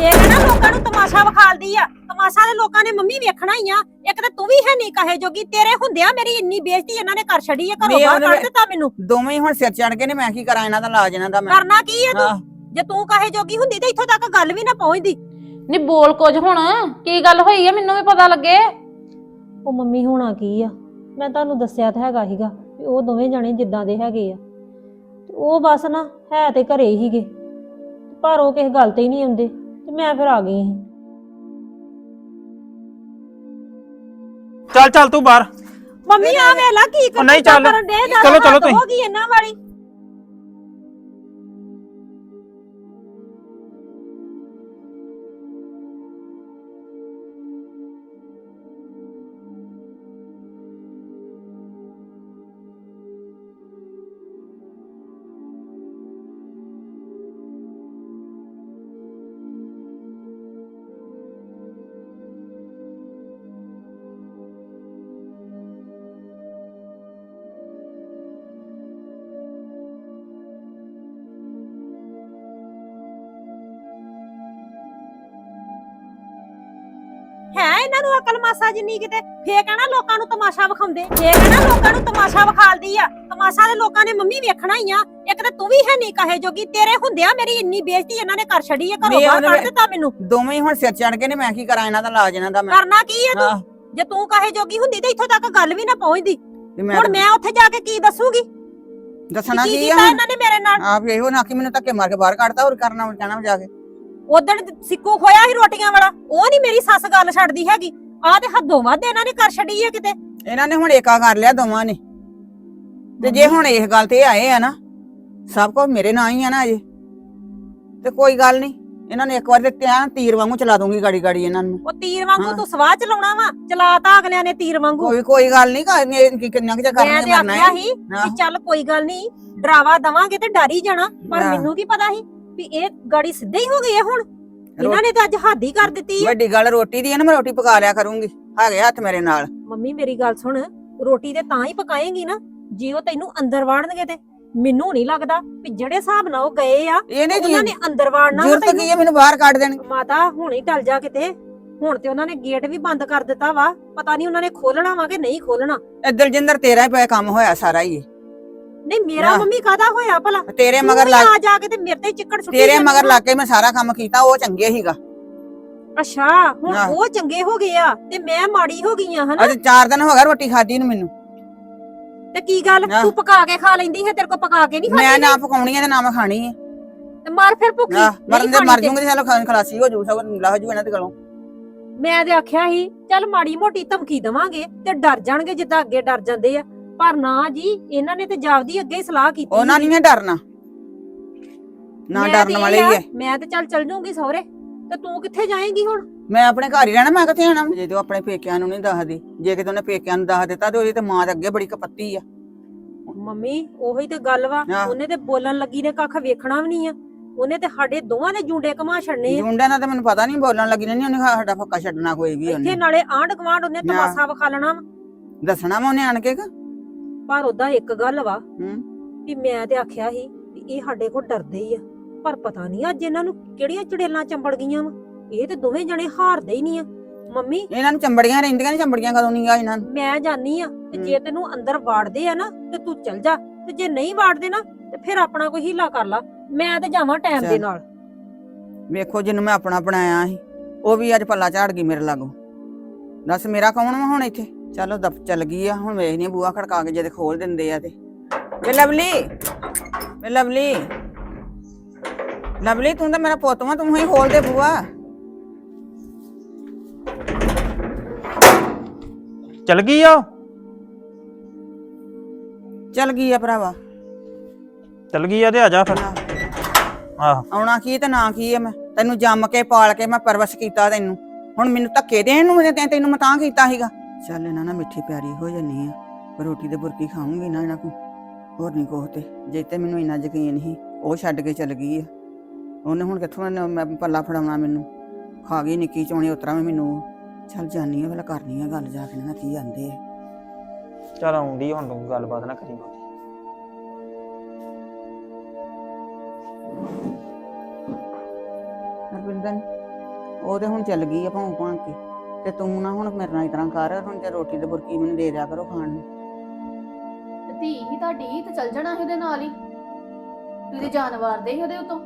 ਇਹ ਨਾ ਲੋਕਾਂ ਨੂੰ ਤਮਾਸ਼ਾ ਵਿਖਾਲਦੀ ਆ। ਤਮਾਸ਼ਾ ਦੇ ਲੋਕਾਂ ਨੇ ਮੰਮੀ ਵੇਖਣਾ ਹੀ ਆ। ਇੱਕ ਤਾਂ ਤੂੰ ਵੀ ਹੈ ਨਹੀਂ ਕਹੇ ਜੋਗੀ ਤੇਰੇ ਹੁੰਦਿਆਂ ਮੇਰੀ ਇੰਨੀ ਬੇਇੱਜ਼ਤੀ ਇਹਨਾਂ ਨੇ ਕਰ ਛੱਡੀ ਆ ਘਰੋਂ ਨਹੀਂ, ਬਾਹਰ ਉਹਨੇ- ਕੱਢ ਦਿੱਤਾ ਮੈਨੂੰ। ਦੋਵੇਂ ਹੀ ਹੁਣ ਸਿਰ ਚੜ ਗਏ ਨੇ ਮੈਂ ਕੀ ਕਰਾਂ ਇਹਨਾਂ ਦਾ ਇਲਾਜ ਇਹਨਾਂ ਦਾ ਮੈਂ। ਕਰਨਾ ਕੀ ਆ ਤੂੰ? ਆਹ, ਜੇ ਤੂੰ ਕਹੇ ਜੋਗੀ ਹੁੰਦੀ ਤੇ ਇੱਥੋਂ ਤੱਕ ਗੱਲ ਵੀ ਨਾ ਪਹੁੰਚਦੀ। ਨੀ ਬੋਲ ਕੁਝ ਹੁਣ ਕੀ ਗੱਲ ਹੋਈ ਆ ਮੈਨੂੰ ਵੀ ਪਤਾ ਲੱਗੇ? ਉਹ ਮੰਮੀ ਹੋਣਾ ਕੀ ਆ? ਮੈਂ ਤੁਹਾਨੂੰ ਦੱਸਿਆ ਤਾਂ ਹੈਗਾ ਸੀਗਾ ਵੀ ਉਹ ਦੋਵੇਂ ਜਣੇ ਜਿੱਦਾਂ ਦੇ ਹੈਗੇ ਆ। ਤੇ ਉਹ ਬਸ ਨਾ ਹੈ ਤੇ ਘਰੇ ਪਰ ਉਹ ਕਿਸੇ ਗੱਲ ਤੇ ਹੀ ਨਹੀਂ ਆਉਂਦੇ। ਤੇ ਮੈਂ ਫਿਰ ਆ ਗਈ ਸੀ ਚੱਲ ਚੱਲ ਤੂੰ ਬਾਹਰ ਮੰਮੀ ਆ ਵੇਲਾ ਕੀ ਉਹ ਨਹੀਂ ਚੱਲ। ਕਰਨ ਦੇ ਚਲੋ, ਚਲੋ ਤੁਸੀਂ। ਹੋ ਗਈ ਇਹਨਾਂ ਵਾਲੀ ਅਕਲ ਮਾਸਾ ਜਿੰਨੀ ਕਿਤੇ ਫੇਰ ਕਹਿਣਾ ਲੋਕਾਂ ਨੂੰ ਤਮਾਸ਼ਾ ਵਿਖਾਉਂਦੇ। ਫੇਰ ਕਹਿਣਾ ਲੋਕਾਂ ਨੂੰ ਤਮਾਸ਼ਾ ਵਿਖਾਲਦੀ ਆ। ਤਮਾਸ਼ਾ ਦੇ ਲੋਕਾਂ ਨੇ ਮੰਮੀ ਵੇਖਣਾ ਹੀ ਆ। ਇੱਕ ਤਾਂ ਤੂੰ ਵੀ ਹੈ ਨਹੀਂ ਕਹੇ ਜੋਗੀ। ਤੇਰੇ ਹੁੰਦਿਆਂ ਮੇਰੀ ਇੰਨੀ ਬੇਇੱਜ਼ਤੀ ਇਹਨਾਂ ਨੇ ਕਰ ਛੱਡੀ ਆ। ਘਰੋਂ ਬਾਹਰ ਕੱਢ ਦਿੱਤਾ ਮੈਨੂੰ। ਦੋਵੇਂ ਹੀ ਹੁਣ ਸਿਰ ਚੜ ਗਏ ਨੇ ਮੈਂ ਕੀ ਕਰਾਂ ਇਹਨਾਂ ਦਾ ਇਲਾਜ ਇਹਨਾਂ ਦਾ ਮੈਂ? ਕਰਨਾ ਕੀ ਆ ਤੂੰ? ਜੇ ਤੂੰ ਕਹੇ ਜੋਗੀ ਹੁੰਦੀ ਤੇ ਇੱਥੋਂ ਤੱਕ ਗੱਲ ਵੀ ਨਾ ਪਹੁੰਚਦੀ। ਤੇ ਮੈਂ ਹੁਣ ਮੈਂ ਉੱਥੇ ਜਾ ਕੇ ਕੀ ਦੱਸੂਗੀ? ਦੱਸਣਾ ਕੀ ਆ ਕੀਤਾ ਇਹਨਾਂ ਨੇ ਮੇਰੇ ਨਾਲ? ਆਪ ਇਹੋ ਨਾ ਕਿ ਮੈਨੂੰ ਧੱਕੇ ਮਾਰ ਕੇ ਬਾਹਰ ਕੱਢਤਾ ਹੋਰ ਕਰਨਾ ਕਹਿਣਾ ਜਾ ਕੇ। ਉਦਣ ਸਿੱਕੂ ਖੋਇਆ ਸੀ ਰੋਟੀਆਂ ਵਾਲਾ। ਉਹ ਨਹੀਂ ਮੇਰੀ ਸੱਸ ਗੱਲ ਛੱਡਦੀ ਹੈਗੀ। ਆ ਤੇ ਹੱਦੋਂ ਵੱਧ ਇਹਨਾਂ ਨੇ ਕਰ ਛੱਡੀ ਹੈ ਕਿਤੇ। ਇਹਨਾਂ ਨੇ ਹੁਣ ਏਕਾ ਕਰ ਲਿਆ ਦੋਵਾਂ ਨੇ। ਤੇ ਜੇ ਹੁਣ ਇਸ ਗੱਲ ਤੇ ਆਏ ਆ ਨਾ ਸਭ ਕੁਝ ਮੇਰੇ ਨਾਂ ਹੀ ਆ ਨਾ ਅਜੇ। ਤੇ ਕੋਈ ਗੱਲ ਨਹੀਂ ਇਹਨਾਂ ਨੇ ਇੱਕ ਵਾਰ ਤੇ ਧਿਆ ਤੀਰ ਵਾਂਗੂ ਚਲਾ ਦੂੰਗੀ ਗਾੜੀ ਗਾੜੀ ਇਹਨਾਂ ਨੂੰ। ਉਹ ਤੀਰ ਵਾਂਗੂ। ਤੂੰ ਸਵਾਹ ਚਲਾਉਣਾ ਵਾ ਚਲਾਤਾ ਅਗਲਿਆਂ ਨੇ ਤੀਰ ਵਾਂਗੂ। ਕੋਈ ਕੋਈ ਗੱਲ ਨਹੀਂ ਕਰਨੀ ਕਿੰਨਾ ਕੁ ਮੈਂ ਕਰਨੀ ਤੇ ਮਰਨਾ ਆਖਿਆ ਹੈ ਸੀ। ਵੀ ਚੱਲ ਕੋਈ ਗੱਲ ਨਹੀਂ ਡਰਾਵਾ ਦਵਾਂਗੇ ਤੇ ਡਰ ਹੀ ਜਾਣਾ ਪਰ ਹਾਂ। ਮੈਨੂੰ ਕੀ ਪਤਾ ਸੀ ਵੀ ਇਹ ਗਾੜੀ ਸਿੱਧੇ ਹੀ ਹੋ ਗਈ ਹੈ ਹੁਣ? ਇਹਨਾਂ ਨੇ ਤਾਂ ਅੱਜ ਹੱਦ ਹੀ ਕਰ ਦਿੱਤੀ ਹੈ ਵੱਡੀ ਗੱਲ ਰੋਟੀ ਦੀ ਹੈ ਨਾ ਮੈਂ ਰੋਟੀ ਪਕਾ ਲਿਆ ਕਰੂੰਗੀ। ਹੈਗੇ ਹੱਥ ਮੇਰੇ ਨਾਲ। ਮੰਮੀ ਮੇਰੀ ਗੱਲ ਸੁਣ। ਰੋਟੀ ਤੇ ਤਾਂ ਹੀ ਪਕਾਏਂਗੀ ਨਾ ਜੇ ਉਹ ਤੈਨੂੰ ਅੰਦਰ ਵਾੜਨਗੇ ਤੇ ਮੈਨੂੰ ਨਹੀਂ ਲੱਗਦਾ ਵੀ ਜਿਹੜੇ ਹਿਸਾਬ ਨਾਲ ਉਹ ਗਏ ਆ ਇਹਨੇ ਉਹਨਾਂ ਨੇ ਅੰਦਰ ਵਾੜਨਾ ਵਾ ਜ਼ਰੂਰਤ ਤੈਨੂੰ ਕੀ ਹੈ ਮੈਨੂੰ ਬਾਹਰ ਕੱਢ ਦੇਣ ਮਾਤਾ ਹੁਣੇ ਹੀ ਟਲ ਜਾ ਕਿਤੇ। ਹੁਣ ਤੇ ਉਹਨਾਂ ਨੇ ਗੇਟ ਵੀ ਬੰਦ ਕਰ ਦਿੱਤਾ ਵਾ। ਪਤਾ ਨਹੀਂ ਉਹਨਾਂ ਨੇ ਖੋਲਣਾ ਵਾ ਕਿ ਨਹੀਂ ਖੋਲਣਾ। ਇਹ ਦਲਜਿੰਦਰ ਤੇਰਾ ਹੀ ਪਿਆ ਕੰਮ ਹੋਇਆ ਸਾਰਾ ਹੀ। ਇਹ। ਨਹੀਂ ਮੇਰਾ। ਮੰਮੀ ਕਾਦਾ ਹੋਇਆ ਭਲਾ ਤੇਰੇ ਤੂੰ ਮਗਰ ਵੀ ਲੱਗ ਆ ਜਾ ਕੇ ਤੇ ਮੇਰੇ ਤੇ ਹੀ ਚਿੱਕੜ ਸੁੱਟੀ ਤੇਰੇ ਜਾਂਦੀ ਮਗਰ। ਲੱਗ ਕੇ ਮੈਂ ਸਾਰਾ ਕੰਮ ਕੀਤਾ ਉਹ ਚੰਗੇ ਸੀਗਾ ਅੱਛਾ ਹੁਣ। ਉਹ ਚੰਗੇ ਹੋ ਗਏ ਆ ਤੇ ਮੈਂ ਮਾੜੀ ਹੋ ਗਈ ਆ ਹਨਾ ਅੱਜ 4 ਦਿਨ ਹੋ ਗਿਆ ਰੋਟੀ ਖਾਦੀ ਨੂੰ ਮੈਨੂੰ ਤੇ ਕੀ ਗੱਲ। ਤੂੰ ਪਕਾ ਕੇ ਖਾ ਲੈਂਦੀ ਹੈ ਤੇਰੇ ਕੋ ਪਕਾ ਕੇ ਨਹੀਂ ਮੈਂ ਖਾਂਦੀ ਨਾ ਪਕਾਉਣੀ ਹੈ ਤੇ ਨਾ ਮੈਂ ਖਾਣੀ ਹੈ ਤੇ ਮਰ ਫਿਰ ਭੁੱਖੀ ਨਹੀਂ ਮਰਨ ਦੇ ਖਾਣੀ ਮਰ ਤੇ। ਜੂਗੇ ਤੇ ਚਲੋ ਖਾਣ ਖਲਾਸੀ ਹੋ ਜੂ ਸਭ ਲਾ ਹੋ ਜੂ ਇਹਨਾਂ ਦੇ ਗਲੋਂ ਮੈਂ ਤੇ ਆਖਿਆ ਸੀ ਚੱਲ ਮਾੜੀ ਮੋਟੀ ਧਮਕੀ ਦਵਾਂਗੇ ਤੇ ਡਰ ਜਾਣਗੇ ਜਿੱਦਾਂ ਅੱਗੇ ਡਰ ਜਾਂਦੇ ਆ ਪਰ ਨਾ ਜੀ ਇਹਨਾਂ ਨੇ ਤੇ ਜਾਪਦੀ ਅੱਗੇ ਹੀ ਸਲਾਹ ਕੀਤੀ ਉਹਨਾਂ ਨਹੀਂ ਡਰਨਾ। ਨਾ ਮੈਂ ਡਰਨ ਵਾਲੇ ਹੀ ਹੈ ਮੈਂ ਤੇ ਚੱਲ ਚੱਲ ਜਾਊਂਗੀ ਸਹੁਰੇ। ਤੇ ਤੂੰ ਕਿੱਥੇ ਜਾਏਂਗੀ ਹੁਣ? ਮੈਂ ਆਪਣੇ ਘਰ ਹੀ ਰਹਿਣਾ ਮੈਂ ਕਿੱਥੇ ਜਾਣਾ? ਜੇ ਤੂੰ ਆਪਣੇ ਪੇਕਿਆਂ ਨੂੰ ਨਹੀਂ ਦੱਸਦੀ। ਜੇ ਕਿਤੇ ਉਹਨੇ ਪੇਕਿਆਂ ਨੂੰ ਦੱਸ ਦਿੱਤਾ ਤੇ ਉਹਦੀ ਤੇ ਮਾਂ ਦੇ ਅੱਗੇ ਬੜੀ ਕਪੱਤੀ ਆ। ਮੰਮੀ ਉਹੀ ਤੇ ਗੱਲ ਵਾ। ਆਹ। ਉਹਨੇ ਤੇ ਬੋਲਣ ਲੱਗੀ ਨੇ ਕੱਖ ਵੇਖਣਾ ਵੀ ਨਹੀਂ ਆ। ਉਹਨੇ ਤੇ ਸਾਡੇ ਦੋਵਾਂ ਦੇ ਜੁੰਡੇ ਘਮਾ ਛੱਡਨੇ ਆ। ਜੁੰਡਿਆਂ ਦਾ ਤੇ ਮੈਨੂੰ ਪਤਾ ਨਹੀਂ ਬੋਲਣ ਲੱਗੀ ਨਹੀਂ ਉਹਨੇ ਸਾਡਾ ਫੱਕਾ ਛੱਡਣਾ ਕੋਈ ਵੀ ਇੱਥੇ ਉਹਨੇ। ਨਾਲੇ ਆਂਢ ਗੁਆਂਢ ਉਹਨੇ। ਤਮਾਸ਼ਾ ਵਿਖਾ ਲੈਣਾ ਵਾ। ਦੱਸਣਾ ਵਾ ਉਹਨੇ ਆਣ ਕੇ ਕਿ? ਪਰ ਉਹਦਾ ਇੱਕ ਗੱਲ ਵਾ ਹੂੰ। ਵੀ ਮੈਂ ਤੇ ਆਖਿਆ ਸੀ ਵੀ ਇਹ ਸਾਡੇ ਕੋਲ ਡਰਦੇ ਹੀ ਆ। ਪਰ ਪਤਾ ਨਹੀਂ ਅੱਜ ਇਹਨਾਂ ਨੂੰ ਕਿਹੜੀਆਂ ਚੜੇਲਾਂ ਚੰਬੜ ਗਈਆਂ ਵਾ। ਇਹ ਤੇ ਦੋਵੇਂ ਜਣੇ ਹਾਰਦੇ ਹੀ ਨਹੀਂ ਆ। ਮੰਮੀ ਇਹਨਾਂ ਨੂੰ ਚੰਬੜੀਆਂ ਰਹਿੰਦੀਆਂ ਨੇ ਚੰਬੜੀਆਂ ਕਦੋਂ ਨਹੀਂ ਆ ਇਹਨਾਂ ਨੂੰ? ਮੈਂ ਜਾਨੀ ਆ ਤੇ। ਜੇ ਤੈਨੂੰ ਅੰਦਰ ਵਾੜਦੇ ਆ ਨਾ ਤੇ ਤੂੰ ਚਲ ਜਾ। ਤੇ ਜੇ ਨਹੀਂ ਵਾੜਦੇ ਨਾ ਤੇ ਫਿਰ ਆਪਣਾ ਕੋਈ ਹੀਲਾ ਕਰ ਲਾ। ਮੈਂ ਤੇ ਜਾਵਾਂ ਟਾਈਮ ਦੇ ਚੱਲ। ਨਾਲ। ਵੇਖੋ ਜਿਹਨੂੰ ਮੈਂ ਆਪਣਾ ਬਣਾਇਆ ਸੀ ਉਹ ਵੀ ਅੱਜ ਪੱਲਾ ਝਾੜ ਗਈ ਮੇਰੇ ਲਾਗੋਂ। ਦੱਸ ਮੇਰਾ ਕੌਣ ਵਾ ਹੁਣ ਇੱਥੇ? ਚਲੋ ਦਫ ਚੱਲ ਗਈ ਆ ਹੁਣ ਵੇਖਨੀ ਆ ਬੂਆ ਖੜਕਾ ਕੇ ਜਦ ਖੋਲ ਦਿੰਦੇ ਆ ਤੇ। ਵੇ ਲਵਲੀ ਵੇ ਲਵਲੀ। ਲਵਲੀ ਤੂੰ ਤਾਂ ਮੇਰਾ ਪੁੱਤ ਵਾ ਤੂੰ ਹੀ ਖੋਲ ਦੇ ਬੂਆ ਚੱਲ ਗਈ ਆ? ਚੱਲ ਗਈ ਆ ਭਰਾਵਾ। ਚੱਲ ਗਈ ਆ ਤੇ ਆ ਜਾ ਫਿਰ। ਆਹ। ਆਉਣਾ ਕੀ ਤੇ ਨਾ ਕੀ ਆ ਮੈਂ। ਤੈਨੂੰ ਜੰਮ ਕੇ ਪਾਲ ਕੇ ਮੈਂ ਪਰਵਸ਼ ਕੀਤਾ ਤੈਨੂੰ। ਹੁਣ ਮੈਨੂੰ ਧੱਕੇ ਦੇਣ ਨੂੰ ਤੈਨੂੰ ਮੈਂ ਤਾਂ ਕੀਤਾ ਸੀਗਾ। ਚੱਲ ਇਹਨਾਂ ਨਾਲ ਮਿੱਠੀ ਪਿਆਰੀ ਹੋ ਜੰਨੀ ਆ। ਰੋਟੀ ਤੇ ਬੁਰਕੀ ਖਾਊਂਗੀ ਨਾ ਇਹਨਾਂ ਕੋ ਹੋਰ ਨਹੀਂ ਕੋਹ ਤੇ। ਜੇ ਤੇ ਮੈਨੂੰ ਇੰਨਾ ਯਕੀਨ ਸੀ ਉਹ ਛੱਡ ਕੇ ਚੱਲ ਗਈ ਆ। ਉਹਨੇ ਹੁਣ ਕਿੱਥੋਂ ਇਹਨੇ ਮੈਂ ਪੱਲਾ ਫੜਾਉਣਾ ਮੈਨੂੰ? ਖਾ ਗਈ ਨਿੱਕੀ ਚੋਣੀ ਉਤਰਾ ਵੀ ਮੈਨੂੰ ਚੱਲ ਜਾਨੀ ਆ ਭਲਾ ਕਰਨੀ ਆ ਗੱਲ ਜਾ ਕੇ ਨਾਲ ਕੀ ਆਂਦੇ ਆ। ਚੱਲ ਆਉਂਦੀ ਹੁਣ ਤੂੰ ਗੱਲਬਾਤ ਨਾ ਕਰੀ ਬਹੁਤੀ। ਹਰਵਿੰਦਰ ਉਹ ਤੇ ਹੁਣ ਚੱਲ ਗਈ ਆ ਭੌਂ ਭੌਂ ਕੇ। ਤੇ ਤੂੰ ਨਾ ਹੁਣ ਮੇਰੇ ਨਾਲ ਇਸ ਤਰ੍ਹਾਂ ਕਰ ਹੁਣ ਤੇ ਰੋਟੀ ਤੇ ਬੁਰਕੀ ਮੈਨੂੰ ਦੇ ਦਿਆ ਕਰੋ ਖਾਣ ਨੂੰ। ਤੇ ਧੀ ਹੀ ਤੁਹਾਡੀ ਤੇ ਚੱਲ ਜਾਣਾ ਸੀ ਉਹਦੇ ਨਾਲ ਹੀ। ਤੁਸੀਂ ਤੇ ਜਾਨਵਰ ਦੇ ਹੀ ਉਹਦੇ ਉਤੋਂ?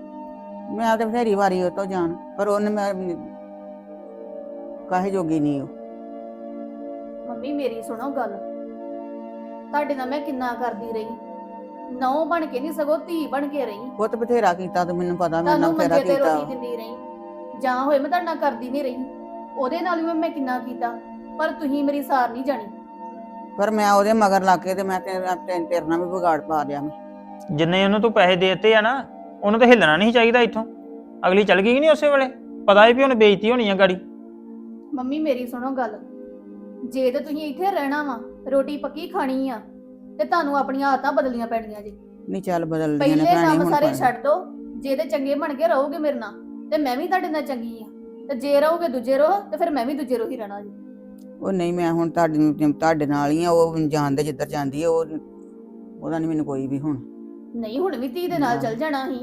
ਮੈਂ ਤੇ ਬਥੇਰੀ ਵਾਰੀ ਉਹ ਤੋਂ ਜਾਣ ਪਰ ਉਹਨੇ ਮੈਂ ਕਾਹੇ ਜੋਗੀ ਨਹੀਂ ਉਹ। ਮੰਮੀ ਮੇਰੀ ਸੁਣੋ ਗੱਲ। ਤੁਹਾਡੇ ਨਾਲ ਮੈਂ ਕਿੰਨਾ ਕਰਦੀ ਰਹੀ। ਨੌ ਬਣ ਕੇ ਨਹੀਂ ਸਗੋਂ ਧੀ ਬਣ ਕੇ ਰਹੀ। ਪੁੱਤ ਬਥੇਰਾ ਕੀਤਾ ਤੇ ਮੈਨੂੰ ਪਤਾ ਮੈਂ ਤੁਹਾਨੂੰ ਨਾ ਤੇਰਾ ਮੰਜੇ ਤੇ ਕੀਤਾ। ਰੋਟੀ ਦਿੰਦੀ ਰਹੀ। ਜਾਂ ਹੋਏ ਮੈਂ ਤੁਹਾਡੇ ਨਾਲ ਕਰਦੀ ਨਹੀਂ ਰਹੀ। ਉਹਦੇ ਨਾਲ ਵੀ ਮੈਂ ਕਿੰਨਾ ਕੀਤਾ ਪਰ ਤੁਸੀਂ ਮੇਰੀ ਸਾਰ ਨਹੀਂ ਜਾਣੀ। ਪਰ ਮੈਂ ਉਹਦੇ ਮਗਰ ਲੱਗ ਕੇ ਤੇ ਮੈਂ ਤੇ ਤੇ- ਤੇਰੇ ਨਾਲ ਵੀ ਵਿਗਾੜ ਪਾ ਲਿਆ ਮੈਂ। ਜਿੰਨੇ ਉਹਨੂੰ ਤੂੰ ਪੈਸੇ ਦੇਤੇ ਆ ਨਾ ਉਹਨੂੰ ਤਾਂ ਹਿੱਲਣਾ ਨਹੀਂ ਚਾਹੀਦਾ ਇੱਥੋਂ। ਅਗਲੀ ਚੱਲ ਗਈ ਕਿ ਨਹੀਂ ਉਸੇ ਵੇਲੇ? ਪਤਾ ਹੀ ਵੀ ਉਹਨੇ ਬੇਇੱਜ਼ਤੀ ਹੋਣੀ ਆ ਗਾੜੀ। ਮੰਮੀ ਮੇਰੀ ਸੁਣੋ ਗੱਲ। ਜੇ ਤੇ ਤੁਸੀਂ ਇੱਥੇ ਰਹਿਣਾ ਵਾ ਰੋਟੀ ਪੱਕੀ ਖਾਣੀ ਆ ਤੇ ਤੁਹਾਨੂੰ ਆਪਣੀਆਂ ਆਦਤਾਂ ਬਦਲੀਆਂ ਪੈਣੀਆਂ ਜੀ। ਨਹੀਂ ਚੱਲ ਬਦਲਦੀਆਂ ਨੇ ਪਹਿਲੇ ਕੰਮ ਸਾਰੇ ਛੱਡ ਦੋ। ਜੇ ਤੇ ਚੰਗੇ ਬਣ ਕੇ ਰਹੋਗੇ ਮੇਰੇ ਨਾਲ ਤੇ ਮੈਂ ਵੀ ਤੁਹਾਡੇ ਨਾਲ ਚੰਗੀ ਆ। ਤੇ ਜੇ ਰਹੋਗੇ ਦੂਜੇ ਰਹੋ ਤੇ ਫਿਰ ਮੈਂ ਵੀ ਦੂਜੇ ਰਹੋ ਹੀ ਰਹਿਣਾ ਜੀ। ਉਹ ਨਹੀਂ ਮੈਂ ਹੁਣ ਤੁਹਾਡੇ ਨੂੰ ਤੁਹਾਡੇ ਨਾਲ ਹੀ ਆ ਉਹ ਜਾਣਦੇ ਜਿੱਧਰ ਜਾਂਦੀ ਆ ਉਹ ਉਹਦਾ ਨਹੀਂ ਮੈਨੂੰ ਕੋਈ ਵੀ ਹੁਣ। ਨਹੀਂ ਹੁਣ ਵੀ ਧੀ ਦੇ ਨਾਲ। ਚੱਲ ਜਾਣਾ ਸੀ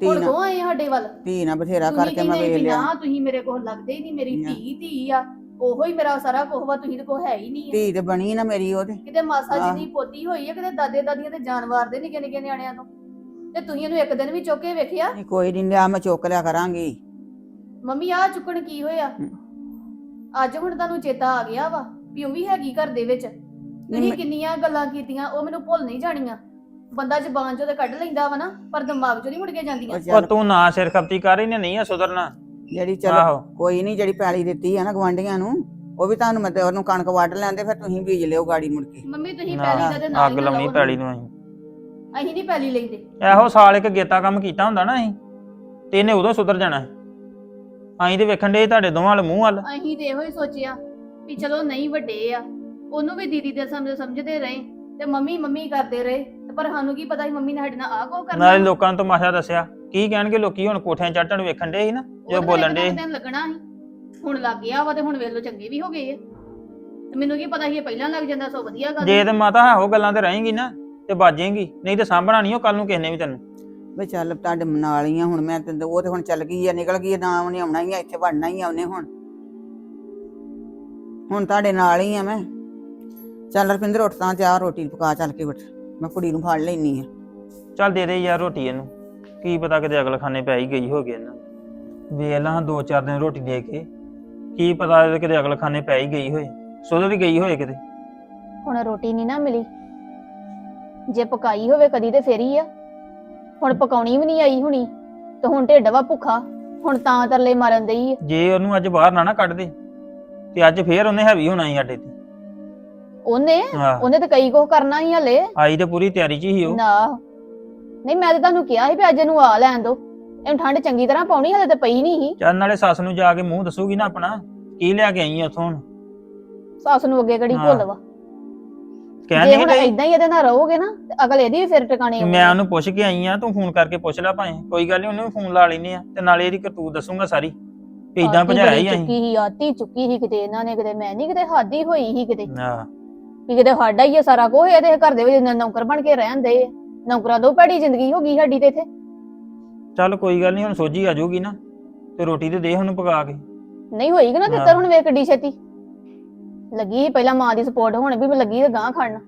ਧੀ ਹੁਣ ਨਾ ਕੋ ਆਏ ਸਾਡੇ ਵੱਲ? ਧੀ ਨਾ ਬਥੇਰਾ ਕਰਕੇ ਮੈਂ ਵੇਖ ਲਿਆ। ਨਾ ਤੁਸੀਂ ਮੇਰੇ ਕੋਲ ਲੱਗਦੇ ਹੀ ਨਹੀਂ ਮੇਰੀ ਨਾ। ਧੀ ਧੀ ਆ। ਉਹੋ ਹੀ ਮੇਰਾ ਸਾਰਾ ਕੁਝ ਵਾ ਤੁਸੀਂ ਤੇ ਕੋ ਹੈ ਹੀ ਨਹੀਂ ਆ। ਧੀ ਤੇ ਬਣੀ ਨਾ ਮੇਰੀ ਉਹਦੇ ਕਿਤੇ ਮਾਸਾ। ਜੀ ਦੀ ਪੋਤੀ ਹੋਈ ਆ ਕਿਤੇ ਦਾਦੇ ਦਾਦੀਆਂ ਤੇ ਜਾਨਵਰ ਦੇ ਨਿੱਕੇ ਨਿੱਕੇ ਨਿਆਣਿਆਂ ਤੋਂ। ਤੇ ਤੁਸੀਂ ਇਹਨੂੰ ਇੱਕ ਦਿਨ ਵੀ ਚੁੱਕ ਕੇ ਵੇਖਿਆ? ਨਹੀਂ ਕੋਈ ਨਹੀਂ ਲਿਆ ਮੈਂ ਚੁੱਕ ਲਿਆ ਕਰਾਂਗੀ। ਮੰਮੀ ਆ ਚੁੱਕਣ ਕੀ ਹੋਇਆ। ਅੱਜ ਹੁਣ ਤੁਹਾਨੂੰ ਚੇਤਾ ਆ ਗਿਆ ਵਾ ਵੀ ਉਹ ਵੀ ਹੈਗੀ ਘਰ ਦੇ ਵਿੱਚ। ਤੁਸੀਂ ਮੈਂ- ਕਿੰਨੀਆਂ ਗੱਲਾਂ ਕੀਤੀਆਂ ਉਹ ਮੈਨੂੰ ਭੁੱਲ ਨਹੀਂ ਜਾਣੀਆਂ। ਬੰਦਾ ਜ਼ਬਾਨ ਚੋਂ ਤੇ ਕੱਢ ਲੈਂਦਾ ਵਾ ਨਾ ਪਰ ਦਿਮਾਗ ਚੋਂ ਨਹੀਂ ਮੁੜ ਕੇ ਜਾਂਦੀਆਂ। ਉਹ ਉਹ ਚੱਲ ਤੂੰ ਨਾ ਸਿਰ ਖਪਤੀ ਕਰ ਇਹਨੇ ਨਹੀਂ ਆ ਸੁਧਰਨਾ। ਜਿਹੜੀ ਚਲੋ ਆਹੋ। ਕੋਈ ਨਹੀਂ ਜਿਹੜੀ ਪੈਲੀ ਦਿੱਤੀ ਆ ਨਾ ਗਵਾਂਢੀਆਂ ਨੂੰ ਉਹ ਵੀ ਤੁਹਾਨੂੰ ਮੈਂ ਤੇ ਉਹਨੂੰ ਕਣਕ ਵੱਢ ਲੈਂਦੇ ਫਿਰ ਤੁਸੀਂ ਬੀਜ ਲਿਓ ਗਾੜੀ ਮੁੜ ਕੇ। ਮੰਮੀ ਤੁਸੀਂ ਨਾ, ਪੈਲੀ ਦਾ ਤੇ ਨਾਲ ਅੱਗ ਹੀ ਨਾ ਲਾਉਣੀ ਲਾਓ ਪੈਲੀ ਨੂੰ ਅਸੀਂ। ਅਸੀਂ ਨਹੀਂ ਪੈਲੀ ਲੈਂਦੇ ਇਹੋ ਸਾਲ ਇੱਕ ਗੇਤਾ ਕੰਮ ਕੀਤਾ ਹੁੰਦਾ ਨਾ ਅਸੀਂ ਤੇ ਇਹਨੇ ਉਦੋਂ ਸੁਧਰ ਜਾਣਾ ਸੀ। ਅਸੀਂ ਤੇ ਵੇਖਣ ਦੇ ਤੁਹਾਡੇ ਦੋਵਾਂ ਵਾਲੇ ਮੂੰਹ ਵੱਲ। ਅਸੀਂ ਤੇ ਇਹੋ ਹੀ ਸੋਚਿਆ ਵੀ ਚਲੋ ਨਹੀਂ ਵੱਡੇ ਆ ਉਹਨੂੰ ਵੀ ਦੀਦੀ ਦੇ ਸਮਝ ਸਮਝਦੇ ਰਹੇ ਤੇ ਮੰਮੀ ਮੰਮੀ ਕਰਦੇ ਰਹੇ ਤੇ ਪਰ ਸਾਨੂੰ ਕੀ ਪਤਾ ਸੀ ਮੰਮੀ ਨੇ ਸਾਡੇ ਨਾਲ ਆਹ ਕੋ ਕਰਨਾ। ਨਾਲੇ ਲੋਕਾਂ ਨੂੰ ਤਮਾਸ਼ਾ ਦੱਸਿਆ ਕੀ ਕਹਿਣਗੇ ਲੋਕੀ ਹੁਣ ਕੋਠਿਆਂ ਚੜ੍ਹਨ ਵੇਖਣ ਦੇ ਸੀ ਨਾ ਜੋ ਬੋਲਣ ਦੇ ਦਿਨ ਲੱਗਣਾ ਸੀ ਹੁਣ ਲੱਗ ਗਿਆ ਵਾ ਤੇ ਹੁਣ ਵੇਲੋ ਚੰਗੇ ਵੀ ਹੋ ਗਏ ਆ। ਤੇ ਮੈਨੂੰ ਕੀ ਪਤਾ ਸੀ ਇਹ ਪਹਿਲਾਂ ਲੱਗ ਜਾਂਦਾ ਸੋ ਵਧੀਆ ਗੱਲ ਜੇ ਤੇ ਮਾਤਾ ਇਹੋ ਗੱਲਾਂ ਤੇ ਰਹੇਂਗੀ ਨਾ ਤੇ ਬਾਜੇਂਗੀ ਨਹੀਂ ਤੇ ਸਾਂਭਣਾ ਨਹੀਂ ਉਹ ਕੱਲ ਨੂੰ ਕਿਸੇ ਨੇ ਵੀ ਤੈਨੂੰ। ਵੀ ਚੱਲ ਤੁਹਾਡੇ ਨਾਲ ਹੀ ਆ ਹੁਣ ਮੈਂ ਤੇ ਉਹ ਤੇ ਹੁਣ ਚੱਲ ਗਈ ਆ ਨਿਕਲ ਗਈ ਆ ਨਾ ਉਹਨੇ ਆਉਣਾ ਹੀ ਆ ਇੱਥੇ ਵੜਨਾ ਹੀ ਆ ਉਹਨੇ ਹੁਣ। ਹੁਣ ਤੁਹਾਡੇ ਨਾਲ ਹੀ ਆ ਮੈਂ। ਚੱਲ ਰਪਿੰਦਰ ਉੱਠ ਤਾਂ ਜਾ ਰੋਟੀ ਪਕਾ ਚੱਲ ਕੇ ਉੱਠ। ਮੈਂ ਕੁੜੀ ਨੂੰ ਫੜ ਲੈਣੀ ਆ। ਚੱਲ ਦੇ ਦੇ ਯਾਰ ਰੋਟੀ ਇਹਨੂੰ। ਕੀ ਪਤਾ ਕਿਤੇ ਅਗਲ ਖਾਨੇ ਪੈ ਹੀ ਗਈ ਹੋਗੇ ਇਹਨਾਂ। ਵੇਖ ਲਾਂ ਦੋ ਚਾਰ ਦਿਨ ਰੋਟੀ ਦੇ ਕੇ। ਕੀ ਪਤਾ ਇਹਦੇ ਕਿਤੇ ਅਗਲ ਖਾਨੇ ਪੈ ਹੀ ਗਈ ਹੋਏ। ਸੁਧਰ ਹੀ ਗਈ ਹੋਏ ਕਿਤੇ। ਹੁਣ ਰੋਟੀ ਨਹੀਂ ਨਾ ਮਿਲੀ। ਜੇ ਪਕਾਈ ਹੋਵੇ ਕਦੀ ਤੇ ਫੇਰ ਹੀ ਆ। ਹੁਣ ਪਕਾਉਣੀ ਵੀ ਨਹੀਂ ਆਈ ਹੁਣੀ ਤੇ ਹੁਣ ਢਿੱਡ ਵਾ ਭੁੱਖਾ ਹੁਣ ਤਾਂ ਤਰਲੇ ਮਾਰਨ ਦਈ ਆ। ਜੇ ਉਹਨੂੰ ਅੱਜ ਬਾਹਰ ਨਾ ਨਾ ਕੱਢ ਦੇ ਤੇ ਅੱਜ ਫੇਰ ਉਹਨੇ ਹੈਵੀ ਹੋਣਾ ਸੀ ਸਾਡੇ ਤੇ। ਉਹਨੇ? ਹਾਂ। ਉਹਨੇ ਤੇ ਕਈ ਕੁਝ ਕਰਨਾ ਹੀ ਹਲੇ। ਆਈ ਤੇ ਪੂਰੀ ਤਿਆਰੀ 'ਚ ਹੀ ਉਹ। ਨਾ। ਨਹੀਂ ਮੈਂ ਤੇ ਤੁਹਾਨੂੰ ਕਿਹਾ ਸੀ ਵੀ ਅੱਜ ਇਹਨੂੰ ਆ ਲੈਣ ਦੋ। ਇਹਨੂੰ ਠੰਡ ਚੰਗੀ ਤਰ੍ਹਾਂ ਪਾਉਣੀ ਹਲੇ ਤੇ ਪਈ ਨਹੀਂ ਸੀ। ਚੱਲ ਨਾਲੇ ਸੱਸ ਨੂੰ ਜਾ ਕੇ ਮੂੰਹ ਦੱਸੂਗੀ ਨਾ ਆਪਣਾ ਕੀ ਲਿਆ ਕੇ ਆਈ ਆ ਉਥੋਂ ਹੁਣ? ਸੱਸ ਨੂੰ ਅੱਗੇ ਕਿਹੜੀ ਹਾਂ। ਭੁੱਲ ਵਾ। ਕਹਿਣ ਜੇ ਨਹੀਂ ਹੁਣ ਇਦਾਂ ਹੀ ਇਹਦੇ ਨਾਲ ਰਹੋਗੇ ਨਾ ਤੇ ਅਗਲੇ ਇਹਦੀ ਵੀ ਫਿਰ ਟਿਕਾਣੇ ਆਉਣੀ ਮੈਂ। ਉਹਨੂੰ ਪੁੱਛ ਕੇ ਆਈ ਆ ਤੂੰ ਫੋਨ ਕਰਕੇ ਪੁੱਛ ਲੈ ਭਾਵੇਂ। ਕੋਈ ਗੱਲ ਨਹੀਂ ਉਹਨੂੰ ਵੀ ਫੋਨ ਲਾ ਲੈਨੇ ਆ ਤੇ ਨਾਲੇ ਇਹਦੀ ਕਰਤੂਤ ਦੱਸੂਗਾ ਸਾਰੀ। ਵੀ ਇਦਾਂ ਆਤੀ ਭਜਾਇਆ ਬੜੀ ਹੀ ਅਸੀਂ। ਚੁੱਕੀ ਸੀ ਆਤੀ ਚੁੱਕੀ ਸੀ ਕਿਤੇ ਇਹਨਾਂ ਨੇ ਕਿਤੇ ਮੈਂ ਨਹੀਂ ਕਿਤੇ ਹਾਦੀ ਹੋਈ ਸੀ ਕਿਤੇ। ਹਾਂ ਵੀ ਕਿਤੇ ਸਾਡਾ ਹੀ ਆ ਸਾਰਾ ਕੁਝ ਇਹਦੇ ਘਰ ਦੇ ਵਿੱਚ ਨ- ਨੌਕਰ ਬਣ ਕੇ ਰਹਿੰਦੇ ਆ ਨੌਕਰਾਂ ਤੋਂ ਭੈੜੀ ਜ਼ਿੰਦਗੀ ਹੋ ਗਈ ਸਾਡੀ ਤੇ ਇੱਥੇ। ਚੱਲ ਕੋਈ ਗੱਲ ਨਹੀਂ ਹੁਣ ਸੋਝੀ ਆ ਜਾਊਗੀ ਨਾ ਤੇ ਰੋਟੀ ਤੇ ਦੇ ਉਹਨੂੰ ਪਕਾ ਕੇ। ਨਹੀਂ ਹੋਈਗੀ ਨਾ ਹਾਂ। ਤਿੱਤਰ ਹੁਣ ਵੇਖ ਕਿੱਡੀ ਛੇਤੀ। ਲੱਗੀ ਸੀ ਪਹਿਲਾਂ ਮਾਂ ਦੀ ਸਪੋਰਟ ਹੁਣ ਵੀ ਲੱਗੀ ਤੇ ਗਾਂ ਖੜਨ।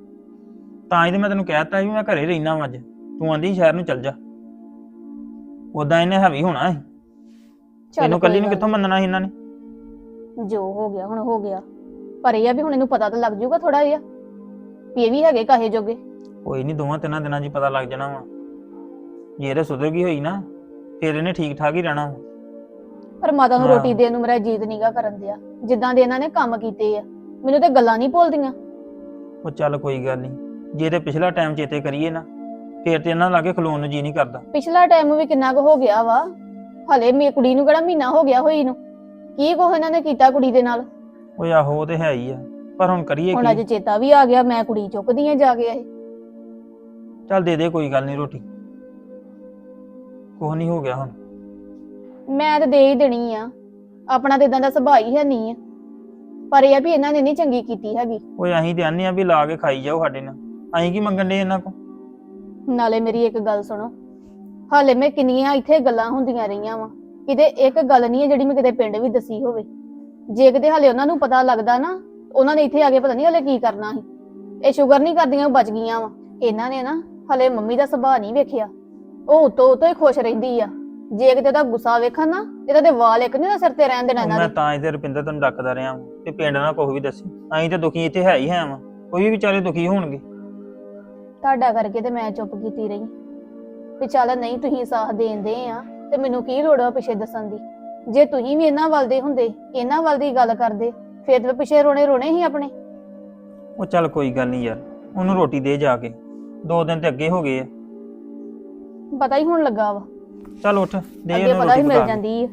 ਤਾਂ ਹੀ ਤੇ ਮੈਂ ਤੈਨੂੰ ਕਹਿਤਾ ਵੀ ਮੈਂ ਘਰੇ ਰਹਿਣਾ ਵਾਂ ਅੱਜ। ਤੂੰ ਆਂਦੀ ਸ਼ਹਿਰ ਨੂੰ ਚੱਲ ਜਾ। ਉਦਾਂ ਇਹਨੇ ਹੈਵੀ ਹੋਣਾ ਸੀ। ਚੱਲ ਤੈਨੂੰ ਕੱਲੀ ਕੋਈ ਨੂੰ ਗੱਲ ਕਿੱਥੋਂ ਮੰਨਣਾ ਸੀ ਇਹਨਾਂ ਨੇ? ਨੀ। ਜੋ ਹੋ ਗਿਆ ਹੁਣ ਹੋ ਗਿਆ। ਪਰ ਇਹ ਆ ਵੀ ਹੁਣ ਇਹਨੂੰ ਪਤਾ ਤਾਂ ਲੱਗ ਜਾਊਗਾ ਥੋੜਾ ਜਿਹਾ। ਵੀ ਇਹ ਵੀ ਹੈਗੇ ਕਾਹੇ ਜੋਗੇ। ਕੋਈ ਨਹੀਂ ਦੋਵਾਂ ਤਿੰਨਾਂ ਦਿਨਾਂ 'ਚ ਹੀ ਪਤਾ ਲੱਗ ਜਾਣਾ ਵਾ। ਜੇ ਇਹਦੇ ਸੁਧਰ ਗਈ ਹੋਈ ਨਾ ਫਿਰ ਇਹਨੇ ਠੀਕ ਠਾਕ ਹੀ ਰਹਿਣਾ ਵਾ। ਪਰ ਮਾਤਾ ਨੂੰ ਹਾਂ। ਰੋਟੀ ਦੇਣ ਨੂੰ ਮੇਰਾ ਜੀਤ ਨੀਗਾ ਕਰਨ ਦਿਆ। ਜਿੱਦਾਂ ਦੇ ਇਹਨਾਂ ਨੇ ਕੰਮ ਕੀਤੇ ਆ। ਮੈਨੂੰ ਤੇ ਗੱਲਾਂ ਨਹੀਂ ਭੁੱਲਦੀਆਂ। ਉਹ ਚੱਲ ਕੋਈ ਗੱਲ ਨਹੀਂ ਜੇ ਤੇ ਪਿਛਲਾ ਟਾਈਮ ਚੇਤੇ ਕਰੀਏ ਨਾ ਫਿਰ ਤੇ ਇਹਨਾਂ ਲਾਗੇ ਖਲੋਣ ਨੂੰ ਜੀ ਨਹੀਂ ਕਰਦਾ। ਪਿਛਲਾ ਟਾਈਮ ਵੀ ਕਿੰਨਾ ਕੁ ਹੋ ਗਿਆ ਵਾ ਹਲੇ ਮੇ ਕੁੜੀ ਨੂੰ ਕਿਹੜਾ ਮਹੀਨਾ ਹੋ ਗਿਆ ਹੋਈ ਨੂੰ ਕੀ ਕੁਛ ਇਹਨਾਂ ਨੇ ਕੀਤਾ ਕੁੜੀ ਦੇ ਨਾਲ? ਉਹ ਆਹੋ ਉਹ ਤੇ ਹੈ ਹੀ ਆ ਪਰ ਹੁਣ ਕਰੀਏ ਹੁਣ ਅੱਜ ਕੀ ਚੇਤਾ ਵੀ ਆ ਗਿਆ ਮੈਂ ਕੁੜੀ ਚੁੱਕਦੀ ਆ ਜਾ ਕੇ ਇਹ ਚੱਲ ਦੇ ਦੇ ਕੋਈ ਗੱਲ ਨਹੀਂ ਰੋਟੀ। ਕੁਛ ਨਹੀਂ ਹੋ ਗਿਆ ਹੁਣ। ਮੈਂ ਤਾਂ ਦੇ ਹੀ ਦੇਣੀ ਆ ਆਪਣਾ ਤੇ ਇਦਾਂ ਦਾ ਸੁਭਾਅ ਹੀ ਹੈ ਨਹੀਂ ਆ। ਪਰ ਇਹ ਆ ਵੀ ਇਹਨਾਂ ਨੇ ਨਹੀਂ ਚੰਗੀ ਕੀਤੀ ਹੈਗੀ। ਓਏ ਅਸੀਂ ਤੇ ਆਨੇ ਆ ਵੀ ਲਾ ਕੇ ਖਾਈ ਜਾਓ ਸਾਡੇ ਨਾਲ। ਅਸੀਂ ਕੀ ਮੰਗਣ ਦੇ ਇਹਨਾਂ ਕੋ ਨਾਲੇ ਮੇਰੀ ਇੱਕ ਗੱਲ ਸੁਣੋ। ਹਾਲੇ ਮੈਂ ਕਿੰਨੀਆਂ ਇੱਥੇ ਗੱਲਾਂ ਹੁੰਦੀਆਂ ਰਹੀਆਂ ਵਾ। ਕਿਤੇ ਇੱਕ ਗੱਲ ਨਹੀਂ ਹੈ ਜਿਹੜੀ ਮੈਂ ਕਿਤੇ ਪਿੰਡ ਵੀ ਦੱਸੀ ਹੋਵੇ। ਜੇ ਕਿਤੇ ਹਲੇ ਉਹਨਾਂ ਨੂੰ ਪਤਾ ਲੱਗਦਾ ਨਾ ਉਹਨਾਂ ਨੇ ਇੱਥੇ ਆ ਕੇ ਪਤਾ ਨਹੀਂ ਹਲੇ ਕੀ ਕਰਨਾ ਸੀ। ਇਹ ਸ਼ੁਗਰ ਨਹੀਂ ਕਰਦੀਆਂ ਉਹ ਬਚ ਗਈਆਂ ਵਾ। ਇਹਨਾਂ ਨੇ ਨਾ ਹਲੇ ਮੰਮੀ ਦਾ ਸੁਭਾਅ ਨਹੀਂ ਵੇਖਿਆ। ਉਹ ਉਤੋਂ ਉਤੋਂ ਹੀ ਖੁਸ਼ ਰਹਿੰਦੀ ਆ। ਜੇ ਕਿਤੇ ਉਹਦਾ ਗੁੱਸਾ ਵੇਖਣ ਨਾ ਇਹਦਾ ਤੇ ਵਾਲ ਇੱਕ ਨਹੀਂ ਸਿਰ ਤੇ ਰਹਿਣ ਦੇਣਾ ਇਹਨਾਂ ਮੈਂ ਦੇ। ਤਾਂ ਇਹਦੇ ਰੁਪਿੰਦਰ ਤੈਨੂੰ ਡੱਕਦਾ ਰਿਹਾ ਵਾਂ ਤੇ ਪਿੰਡ ਨਾਲ ਕੁਛ ਵੀ ਦੱਸੀ। ਅਸੀਂ ਤੇ ਦੁਖੀ ਇੱਥੇ ਹੈ ਹੀ ਹੈ ਵਾਂ ਕੋਈ ਵੀ ਵਿਚਾਰੇ ਦੁਖੀ ਹੋਣਗੇ। ਤੁਹਾਡਾ ਕਰਕੇ ਤੇ ਮੈਂ ਚੁੱਪ ਕੀਤੀ ਰਹੀ। ਵੀ ਚੱਲ ਨਹੀਂ ਤੁਸੀਂ ਸਾਥ ਦੇਂਦੇ ਆ ਤੇ ਮੈਨੂੰ ਕੀ ਲੋੜ ਆ ਪਿੱਛੇ ਦੱਸਣ ਦੀ? ਜੇ ਤੁਸੀਂ ਵੀ ਇਹਨਾਂ ਵੱਲ ਦੇ ਹੁੰਦੇ ਇਹਨਾਂ ਵੱਲ ਦੀ ਗੱਲ ਕਰਦੇ ਫਿਰ ਤੇ ਪਿੱਛੇ ਰੋਣੇ ਰੋਣੇ ਹੀ ਆਪਣੇ। ਉਹ ਚੱਲ ਕੋਈ ਗੱਲ ਨਹੀਂ ਯਾਰ ਉਹਨੂੰ ਰੋਟੀ ਦੇ ਜਾ ਕੇ ਦੋ ਦਿਨ ਤੇ ਅੱਗੇ ਹੋ ਗਏ ਆ। ਪਤਾ ਹੀ ਹੁਣ ਲੱਗਾ ਵਾ। ਚੱਲ ਉੱਠ ਦੇ ਅੱਗੇ ਉਹਨੂੰ ਪਤਾ ਹੀ ਰੋਟੀ ਮਿਲ ਪਕਾ ਕੇ। ਜਾਂਦੀ ਆ।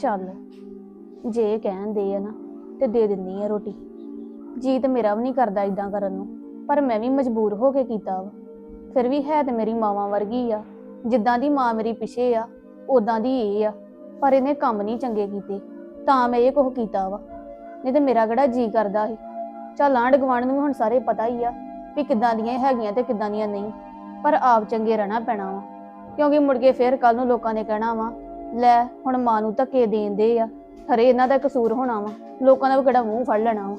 ਚੱਲ ਜੇ ਕਹਿੰਦੇ ਆ ਨਾ ਤੇ ਦੇ ਦਿੰਨੀ ਆ ਰੋਟੀ। ਜੀ ਤੇ ਮੇਰਾ ਵੀ ਨਹੀਂ ਕਰਦਾ ਇਦਾਂ ਕਰਨ ਨੂੰ ਪਰ ਮੈਂ ਵੀ ਮਜਬੂਰ ਹੋ ਕੇ ਕੀਤਾ ਵਾ। ਫਿਰ ਵੀ ਹੈ ਤੇ ਮੇਰੀ ਮਾਵਾਂ ਵਰਗੀ ਆ ਜਿੱਦਾਂ ਦੀ ਮਾਂ ਮੇਰੀ ਪਿਛੇ ਆ ਉਦਾਂ ਦੀ ਇਹ ਆ ਪਰ ਇਹਨੇ ਕੰਮ ਨਹੀਂ ਚੰਗੇ ਕੀਤੇ ਤਾਂ ਮੈਂ ਇਹ ਕੁਝ ਕੀਤਾ ਵਾ। ਨਹੀਂ ਤੇ ਮੇਰਾ ਕਿਹੜਾ ਜੀ ਕਰਦਾ ਸੀ। ਚੱਲ ਆਂਢ ਗੁਆਂਢ ਨੂੰ ਵੀ ਹੁਣ ਸਾਰੇ ਪਤਾ ਹੀ ਆ ਵੀ ਕਿੱਦਾਂ ਦੀਆਂ ਇਹ ਹੈਗੀਆਂ ਤੇ ਕਿੱਦਾਂ ਦੀਆਂ ਨਹੀਂ। ਪਰ ਆਪ ਚੰਗੇ ਰਹਿਣਾ ਪੈਣਾ ਵਾ। ਕਿਉਂਕਿ ਮੁੜ ਕੇ ਫੇਰ ਕੱਲ ਨੂੰ ਲੋਕਾਂ ਨੇ ਕਹਿਣਾ ਵਾ, ਲੈ, ਹੁਣ ਮਾਂ ਨੂੰ ਧੱਕੇ ਦੇਂਦੇ ਆ। ਖਰੇ ਇਹਨਾਂ ਦਾ ਕਸੂਰ ਹੋਣਾ ਵਾ। ਲੋਕਾਂ ਦਾ ਵੀ ਕਿਹੜਾ ਮੂੰਹ ਫੜ ਲੈਣਾ ਵਾ।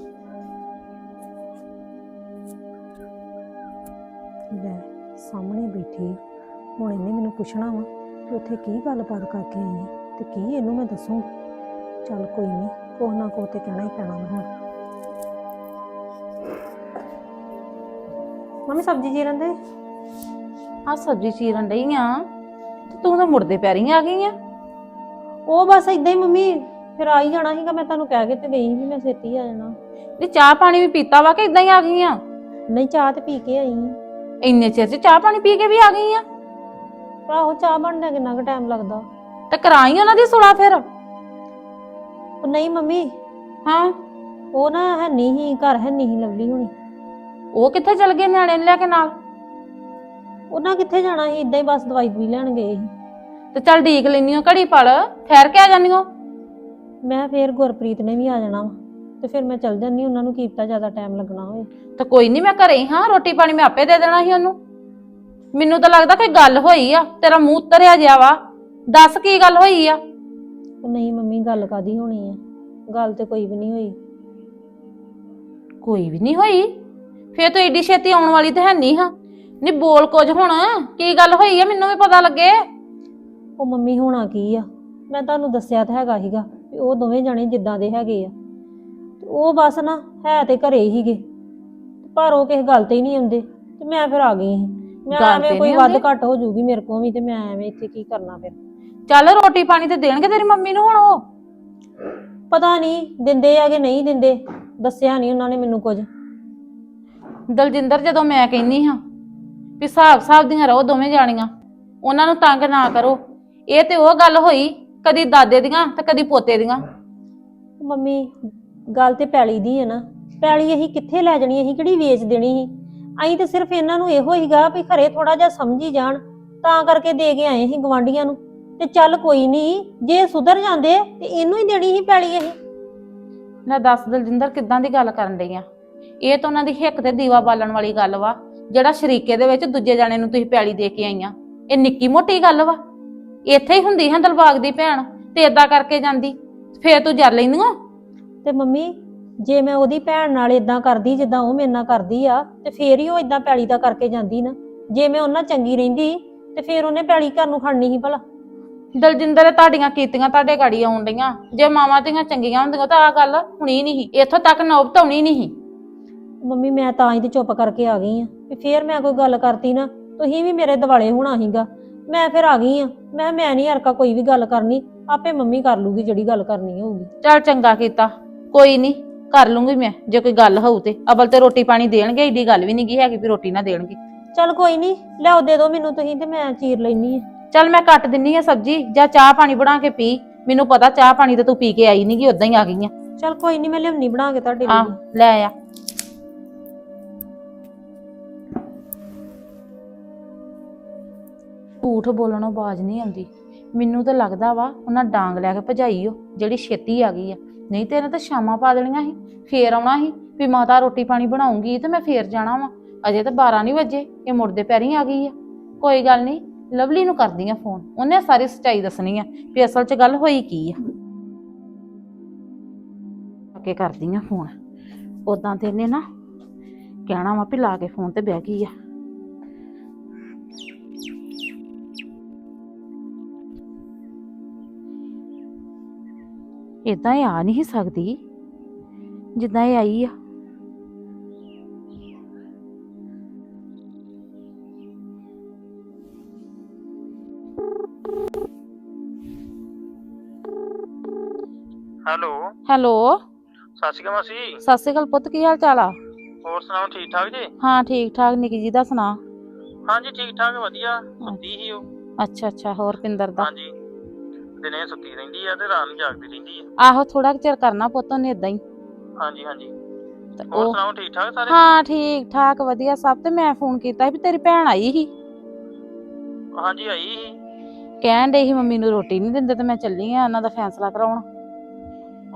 ਲੈ, ਸਾਹਮਣੇ ਬੈਠੀ, ਹੁਣ ਇਹਨੇ ਮੈਨੂੰ ਪੁੱਛਣਾ ਵਾ ਕਿ ਉੱਥੇ ਕੀ ਗੱਲਬਾਤ ਕਰਕੇ ਆਈ ਹੈ ਤੇ ਕੀ ਇਹਨੂੰ ਮੈਂ ਦੱਸੂੰਗੀ ਚੱਲ ਕੋਈ ਨਹੀਂ ਕੋਹ ਨਾ ਕੋਹ ਤੇ ਕਹਿਣਾ ਹੀ ਪੈਣਾ ਵਾ ਹੁਣ। ਮੰਮੀ, ਸਬਜ਼ੀ ਜੀ ਦੇ ਆ ਸਬਜ਼ੀ ਚੀਰਨ ਡਈ ਆ ਤੇ ਤੂੰ ਤਾਂ ਮੁੜਦੇ ਪੈਰੀ ਆ ਗਈ ਆ। ਉਹ ਬਸ ਇਦਾਂ ਹੀ ਮੰਮੀ ਫਿਰ ਆ ਹੀ ਜਾਣਾ ਸੀਗਾ ਮੈਂ ਤੁਹਾਨੂੰ ਕਹਿ ਕੇ ਤੇ ਗਈ ਵੀ ਮੈਂ ਛੇਤੀ ਆ ਜਾਣਾ। ਤੇ ਚਾਹ ਪਾਣੀ ਵੀ ਪੀਤਾ ਵਾ ਕਿ ਇਦਾਂ ਹੀ ਆ ਗਈ ਆ? ਨਹੀਂ ਚਾਹ ਤੇ ਪੀ ਕੇ ਆਈ ਇੰਨੇ ਚਿਰ ਚ ਚਾਹ ਪਾਣੀ ਪੀ ਕੇ ਵੀ ਆ ਗਈ ਆ? ਆਹੋ ਚਾਹ ਬਣਦਾ ਕਿੰਨਾ ਕੁ ਟਾਈਮ ਲੱਗਦਾ। ਤੇ ਕਰਾਈ ਉਹਨਾਂ ਦੀ ਸੁਲਾ ਫਿਰ? ਉਹ ਨਹੀਂ ਮੰਮੀ ਹਾਂ। ਉਹ ਨਾ ਹੈ ਨਹੀਂ ਹੀ ਘਰ ਹੈ ਨਹੀਂ ਲਵਲੀ ਹੋਣੀ। ਉਹ ਕਿੱਥੇ ਚਲ ਗਏ ਨਿਆਣੇ ਨੂੰ ਲੈ ਕੇ ਨਾਲ? ਉਹਨਾਂ ਕਿੱਥੇ ਜਾਣਾ ਸੀ? ਇਦਾਂ ਹੀ ਬਸ ਦਵਾਈ ਦਵਾਈ ਲੈਣ ਗਏ ਸੀ। ਤੇ ਚੱਲ ਢੀਕ ਲੈਣੀ ਘੜੀ ਪਲ। ਠਹਿਰ ਕੇ ਆ ਜਾਨੀ ਓ? ਮੈਂ ਫੇਰ ਗੁਰਪ੍ਰੀਤ ਨੇ ਵੀ ਆ ਜਾਣਾ ਵਾ। ਤੇ ਫਿਰ ਮੈਂ ਚੱਲ ਜਾਂਦੀ ਉਹਨਾਂ ਨੂੰ ਕੀਪਤਾ ਜ਼ਿਆਦਾ ਟਾਈਮ ਲੱਗਣਾ ਹੋਏ ਤੇ ਕੋਈ ਨਹੀਂ ਮੈਂ ਘਰੇ ਹੀ ਹਾਂ ਰੋਟੀ ਪਾਣੀ ਮੈਂ ਆਪੇ ਦੇ ਦੇਣਾ ਸੀ ਉਹਨੂੰ। ਮੈਨੂੰ ਤਾਂ ਲੱਗਦਾ ਕੋਈ ਗੱਲ ਹੋਈ ਆ ਤੇਰਾ ਮੂੰਹ ਤਰਿਆ ਜਿਆ ਵਾ। ਦੱਸ ਕੀ ਗੱਲ ਹੋਈ ਆ? ਉਹ ਨਹੀਂ ਮੰਮੀ ਗੱਲ ਕਾਦੀ ਹੋਣੀ ਆ? ਗੱਲ ਤੇ ਕੋਈ ਵੀ ਨਹੀਂ ਹੋਈ। ਕੋਈ ਵੀ ਨਹੀਂ ਹੋਈ? ਫੇਰ ਤੂੰ ਏਡੀ ਛੇਤੀ ਆਉਣ ਵਾਲੀ ਤੇ ਹੈ ਨਹੀਂ ਹਾਂ। ਨਹੀਂ ਬੋਲ ਕੁਝ ਹੁਣ ਕੀ ਗੱਲ ਹੋਈ ਆ ਮੈਨੂੰ ਵੀ ਪਤਾ ਲੱਗੇ। ਉਹ ਮੰਮੀ ਹੋਣਾ ਕੀ ਆ? ਮੈਂ ਤੁਹਾਨੂੰ ਦੱਸਿਆ ਤਾਂ ਹੈਗਾ ਸੀਗਾ ਵੀ ਉਹ ਦੋਵੇਂ ਜਣੇ ਜਿੱਦਾਂ ਦੇ ਹੈਗੇ ਆ। ਤੇ ਉਹ ਬਸ ਨਾ ਹੈ ਤੇ ਘਰੇ ਹੀਗੇ ਪਰ ਉਹ ਕਿਸੇ ਗੱਲ ਤੇ ਹੀ ਨਹੀਂ ਆਉਂਦੇ। ਤੇ ਮੈਂ ਫਿਰ ਆ ਗਈ ਸੀ। ਮੈਂ ਗੱਲ ਤੇ ਐਵੇਂ ਕੋਈ ਨਹੀਂ ਵੱਧ ਆਉਂਦੇ? ਘੱਟ ਹੋ ਜੂਗੀ ਮੇਰੇ ਕੋਲ ਵੀ ਤੇ ਮੈਂ ਐਵੇਂ ਇੱਥੇ ਕੀ ਕਰਨਾ ਫਿਰ। ਚੱਲ ਰੋਟੀ ਪਾਣੀ ਤੇ ਦੇਣਗੇ ਤੇਰੀ ਮੰਮੀ ਨੂੰ ਹੁਣ ਉਹ? ਪਤਾ ਨਹੀਂ ਦਿੰਦੇ ਆ ਕਿ ਨਹੀਂ ਦਿੰਦੇ? ਦੱਸਿਆ ਨਹੀਂ ਉਹਨਾਂ ਨੇ ਮੈਨੂੰ ਕੁਝ। ਦਲਜਿੰਦਰ ਜਦੋਂ ਮੈਂ ਕਹਿੰਨੀ ਹਾਂ ਵੀ ਹਿਸਾਬ ਹਿਸਾਬ ਦੀਆਂ ਰਹੋ ਦੋਵੇਂ ਜਾਣੀਆਂ। ਉਹਨਾਂ ਨੂੰ ਤੰਗ ਨਾ ਕਰੋ। ਇਹ ਤੇ ਉਹ ਗੱਲ ਹੋਈ ਕਦੀ ਦਾਦੇ ਦੀਆਂ ਤੇ ਕਦੀ ਪੋਤੇ ਦੀਆਂ। ਮੰਮੀ ਗੱਲ ਤੇ ਪੈਲੀ ਦੀ ਹੈ ਨਾ। ਪੈਲੀ ਅਸੀਂ ਕਿੱਥੇ ਲੈ ਜਾਣੀ ਅਸੀਂ ਕਿਹੜੀ ਵੇਚ ਦੇਣੀ ਸੀ? ਅਸੀਂ ਤੇ ਸਿਰਫ ਇਹਨਾਂ ਨੂੰ ਇਹੋ ਹੀਗਾ ਵੀ ਘਰੇ ਥੋੜਾ ਜਿਹਾ ਸਮਝੀ ਜਾਣ ਤਾਂ ਕਰਕੇ ਦੇ ਕੇ ਆਏ ਸੀ ਗਵਾਂਢੀਆਂ ਨੂੰ। ਤੇ ਚੱਲ ਕੋਈ ਨਹੀਂ ਜੇ ਸੁਧਰ ਜਾਂਦੇ ਤੇ ਇਹਨੂੰ ਹੀ ਦੇਣੀ ਸੀ ਪੈਲੀ ਅਸੀਂ। ਲੈ ਦੱਸ ਦਲਜਿੰਦਰ ਕਿੱਦਾਂ ਦੀ ਗੱਲ ਕਰਨ ਡਈ ਆ? ਇਹ ਤਾਂ ਉਹਨਾਂ ਦੀ ਹਿੱਕ ਤੇ ਦੀਵਾ ਬਾਲਣ ਵਾਲੀ ਗੱਲ ਵਾ। ਜਿਹੜਾ ਸ਼ਰੀਕੇ ਦੇ ਵਿੱਚ ਦੂਜੇ ਜਾਣੇ ਨੂੰ ਤੁਸੀਂ ਪੈਲੀ ਦੇ ਕੇ ਆਈਆਂ। ਇਹ ਨਿੱਕੀ ਮੋਟੀ ਗੱਲ ਵਾ। ਇੱਥੇ ਹੀ ਹੁੰਦੀ ਹੈ ਦਲਬਾਗ ਦੀ ਭੈਣ ਤੇ ਏਦਾਂ ਕਰਕੇ ਜਾਂਦੀ। ਫੇਰ ਤੂੰ ਜਰ ਲੈਂਦੀ ਓ। ਤੇ ਮੰਮੀ ਜੇ ਮੈਂ ਉਹਦੀ ਭੈਣ ਨਾਲ ਇਦਾਂ ਕਰਦੀ ਜਿੱਦਾਂ ਉਹ ਮੇਰੇ ਨਾਲ ਕਰਦੀ ਆ ਤੇ ਫੇਰ ਹੀ ਉਹ ਇਦਾਂ ਪੈਲੀ ਦਾ ਕਰਕੇ ਜਾਂਦੀ ਨਾ। ਜੇ ਮੈਂ ਉਹਨਾਂ ਚੰਗੀ ਰਹਿੰਦੀ ਤੇ ਫੇਰ ਉਹਨੇ ਪੈਲੀ ਘਰ ਨੂੰ ਖੜਨੀ ਸੀ ਭਲਾ। ਦਲਜਿੰਦਰ ਤੁਹਾਡੀਆਂ ਕੀਤੀਆਂ ਤੁਹਾਡੇ ਗਾੜੀ ਆਉਣ ਡਈਆਂ। ਜੇ ਮਾਵਾਂ ਤੇਰੀਆਂ ਚੰਗੀਆਂ ਹੁੰਦੀਆਂ ਤਾਂ ਆ ਗੱਲ ਹੁਣੀ ਨਹੀਂ ਇੱਥੋਂ ਤੱਕ ਨੌਬਤ ਆਉਣੀ ਨਹੀਂ ਮੰਮੀ ਮੈਂ ਤਾਂ ਹੀ ਤੇ ਚੁੱਪ ਕਰਕੇ ਆ ਗਈ ਆ। ਵੀ ਫੇਰ ਮੈਂ ਕੋਈ ਗੱਲ ਕਰਤੀ ਨਾ ਤੁਸੀਂ ਵੀ ਮੇਰੇ ਦਿਵਾਲੇ ਹੋਣਾ ਸੀਗਾ। ਮੈਂ ਫਿਰ ਆ ਗਈ ਆ। ਮੈਂ ਮੈਂ ਨਹੀਂ ਹਰਕਾ ਕੋਈ ਵੀ ਗੱਲ ਕਰਨੀ ਆਪੇ ਮੰਮੀ ਕਰ ਲੂਗੀ ਜਿਹੜੀ ਗੱਲ ਕਰਨੀ ਹੋਊਗੀ। ਚੱਲ ਚੰਗਾ ਕੀਤਾ ਕੋਈ ਨਹੀਂ ਕਰ ਲੂੰਗੀ ਮੈਂ ਜੇ ਕੋਈ ਗੱਲ ਹੋਊ ਤੇ। ਅਬਲ ਤੇ ਰੋਟੀ ਪਾਣੀ ਦੇਣਗੇ ਏਡੀ ਗੱਲ ਵੀ ਨਹੀਂ ਗੀ ਹੈਗੀ ਵੀ ਰੋਟੀ ਨਾ ਦੇਣਗੇ। ਚੱਲ ਕੋਈ ਨਹੀਂ ਲਿਆਓ ਦੇ ਦਿਓ ਮੈਨੂੰ ਤੁਸੀਂ ਤੇ ਮੈਂ ਚੀਰ ਲੈਣੀ ਆ। ਚੱਲ ਮੈਂ ਕੱਟ ਦਿੰਨੀ ਆ ਸਬਜੀ ਜਾਂ ਚਾਹ ਪਾਣੀ ਬਣਾ ਕੇ ਪੀ। ਮੈਨੂੰ ਪਤਾ ਚਾਹ ਪਾਣੀ ਤੇ ਤੂੰ ਪੀ ਕੇ ਆਈ ਨਹੀਂਗੀ ਉਦਾਂ ਹੀ ਆ ਗਈ ਆ। ਚੱਲ ਕੋਈ ਨਹੀਂ ਮੈਂ ਲਿਆਉਣੀ ਬਣਾ ਕੇ ਤੁਹਾਡੇ ਲਈ। ਲੈ ਆ। ਝੂਠ ਬੋਲਣੋਂ ਬਾਜ ਨਹੀਂ ਆਉਂਦੀ। ਮੈਨੂੰ ਤਾਂ ਲੱਗਦਾ ਵਾ ਉਹਨਾਂ ਡਾਂਗ ਲੈ ਕੇ ਭਜਾਈ ਉਹ ਜਿਹੜੀ ਛੇਤੀ ਆ ਗਈ ਆ। ਨਹੀਂ ਤੇ ਇਹਨਾਂ ਤਾਂ ਸ਼ਾਮਾਂ ਪਾ ਦੇਣੀਆਂ ਸੀ, ਫੇਰ ਆਉਣਾ ਸੀ ਵੀ ਮਾਤਾ ਰੋਟੀ ਪਾਣੀ ਬਣਾਉਂਗੀ ਤੇ ਮੈਂ ਫੇਰ ਜਾਣਾ ਵਾ। ਅਜੇ ਤਾਂ 12 ਨਹੀਂ ਵਜੇ, ਇਹ ਮੁੜਦੇ ਪੈਰੀ ਆ ਗਈ ਆ। ਕੋਈ ਗੱਲ ਨਹੀਂ, ਲਵਲੀ ਨੂੰ ਕਰਦੀ ਆ ਫੋਨ, ਉਹਨੇ ਸਾਰੀ ਸੱਚਾਈ ਦੱਸਣੀ ਆ ਵੀ ਅਸਲ 'ਚ ਗੱਲ ਹੋਈ ਕੀ ਆ। ਅੱਗੇ ਕਰਦੀ ਆ ਫੋਨ। ਉਦਾਂ ਤੇ ਇਹਨੇ ਨਾ ਕਹਿਣਾ ਵਾ ਵੀ ਲਾ ਕੇ ਫੋਨ ਤੇ ਬਹਿ ਗਈ ਆ। ਇਦਾਂ ਇਹ ਆ ਨਹੀਂ ਸਕਦੀ। ਜਿੱਦਾਂ ਇਹ ਆਈ ਆ। ਹੈਲੋ। ਹੈਲੋ। ਸਤਿ ਸ਼੍ਰੀ ਅਕਾਲ ਮਾਸੀ ਸਤਿ ਸ਼੍ਰੀ ਅਕਾਲ ਪੁੱਤ ਕੀ ਹਾਲ ਚਾਲ ਆ? ਹੋਰ ਸੁਣਾਓ ਠੀਕ ਠਾਕ ਜੀ? ਹਾਂ ਠੀਕ ਠਾਕ ਨਿੱਕੀ ਜੀ ਦਾ ਸੁਣਾ। ਹਾਂਜੀ ਠੀਕ ਠਾਕ ਵਧੀਆ। ਸੁੱਤੀ ਸੀ ਉਹ। ਅੱਛਾ ਅੱਛਾ ਹੋਰ ਪਿੰਦਰ ਦਾ? ਹਾਂਜੀ। ਦਿਨੇ ਸੁੱਤੀ ਰਹਿੰਦੀ ਆ ਤੇ ਰਾਤ ਨੂੰ ਜਾਗਦੀ ਰਹਿੰਦੀ ਆ। ਆਹੋ ਥੋੜਾ ਚਿਰ ਕਰਨਾ ਪੁੱਤ ਉਹਨੇ ਇਦਾਂ ਹੀ। ਹਾਂਜੀ ਹਾਂਜੀ। ਤੇ ਹੋਰ ਉਹ ਸੁਣਾਓ ਠੀਕ ਠਾਕ ਸਾਰੇ? ਹਾਂ ਠੀਕ ਠਾਕ ਵਧੀਆ ਸਭ। ਤੇ ਮੈਂ ਫੋਨ ਕੀਤਾ ਸੀ ਵੀ ਤੇਰੀ ਭੈਣ ਆਈ ਸੀ। ਹਾਂਜੀ ਆਈ ਸੀ। ਕਹਿਣ ਡਈ ਸੀ ਮੰਮੀ ਨੂੰ ਰੋਟੀ ਨਹੀਂ ਦਿੰਦੇ ਤੇ ਮੈਂ ਚੱਲੀ ਆ ਉਹਨਾਂ ਦਾ ਫੈਸਲਾ ਕਰਾਉਣ।